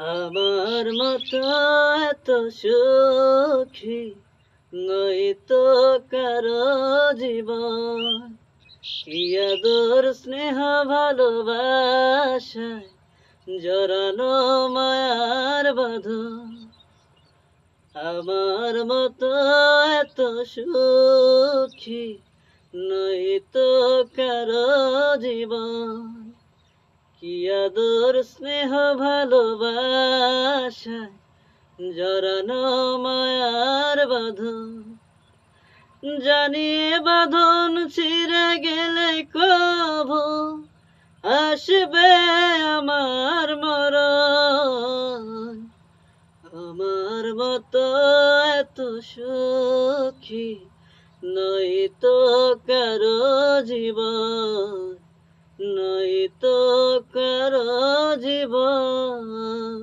আমার মতো এত সুখী নই তো কারও জীবন। কি আদর, স্নেহ ভালোবাসায় জড়ানো মায়ার বাঁধন। আমার মতো এত সুখী নই তো কারও জীবন। কি আদর স্নেহ ভালোবাসায় জড়ানো মায়ার বাঁধন। জানিয়ে বাঁধন ছিঁড়ে গেলে কবু, আসবে আমার মরণ। আমার মতো এত সুখী নই তো কারও জীবন। নই তো কারও জীবন।